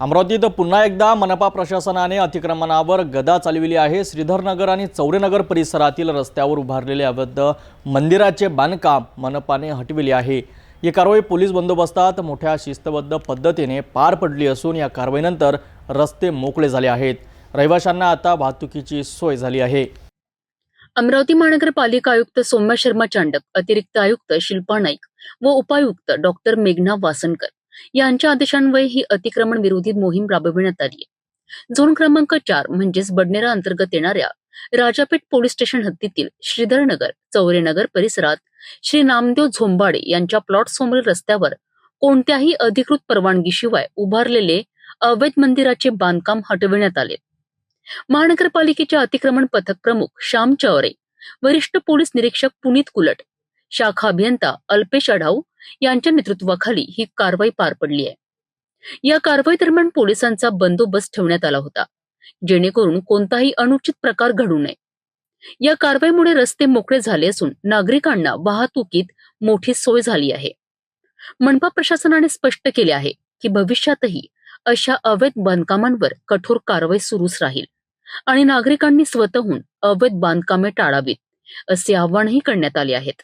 अमरावतीत पुन्हा एकदा मनपा प्रशासनाने अतिक्रमणावर गदा चालविली आहे. श्रीधरनगर आणि चौरेनगर परिसरातील रस्त्यावर उभारलेले अवैध मंदिराचे बांधकाम मनपाने हटविले आहे. ही कारवाई पोलीस बंदोबस्तात मोठ्या शिस्तबद्ध पद्धतीने पार पडली असून या कारवाईनंतर रस्ते मोकळे झाले आहेत. रहिवाशांना आता वाहतुकीची सोय झाली आहे. अमरावती महानगरपालिका आयुक्त सौम्या शर्मा चांडक अतिरिक्त आयुक्त शिल्पा नाईक व उपायुक्त डॉक्टर मेघना वासनकर यांच्या आदेशान्वये ही अतिक्रमण विरोधी मोहीम राबविण्यात आली झोन क्रमांक चार म्हणजेच बडनेरा अंतर्गत येणाऱ्या राजापेठ पोलीस स्टेशन हद्दीतील श्रीधरनगर चौरेनगर परिसरात श्री नामदेव झोंबाडे यांच्या प्लॉट समोरील रस्त्यावर कोणत्याही अधिकृत परवानगीशिवाय उभारलेले अवैध मंदिराचे बांधकाम हटविण्यात आले. महानगरपालिकेचे अतिक्रमण पथक प्रमुख श्याम चौरे वरिष्ठ पोलीस निरीक्षक पुनीत कुलट शाखा अभियंता अल्पेश अढाऊ यांच्या नेतृत्वाखाली ही कारवाई पार पडली आहे. या कारवाई दरम्यान पोलिसांचा बंदोबस्त ठेवण्यात आला होता जेणेकरून कोणताही अनुचित प्रकार घडू नये. या कारवाईमुळे रस्ते मोकळे झाले असून नागरिकांना वाहतुकीत मोठी सोय झाली आहे. मनपा प्रशासनाने स्पष्ट केले आहे की भविष्यातही अशा अवैध बांधकामांवर कठोर कारवाई सुरूच राहील आणि नागरिकांनी स्वतःहून अवैध बांधकामे टाळावीत असे आवाहनही करण्यात आले आहेत.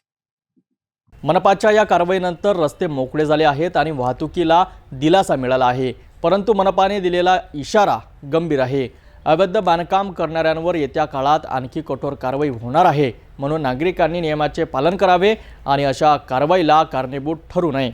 मनपाच्या या कारवाईनंतर रस्ते मोकळे झाले आहेत आणि वाहतुकीला दिलासा मिळाला आहे. परंतु मनपाने दिलेला इशारा गंभीर आहे. अवैध बांधकाम करणाऱ्यांवर येत्या काळात आणखी कठोर कारवाई होणार आहे. म्हणून नागरिकांनी नियमाचे पालन करावे आणि अशा कारवाईला कारणीभूत ठरू नये.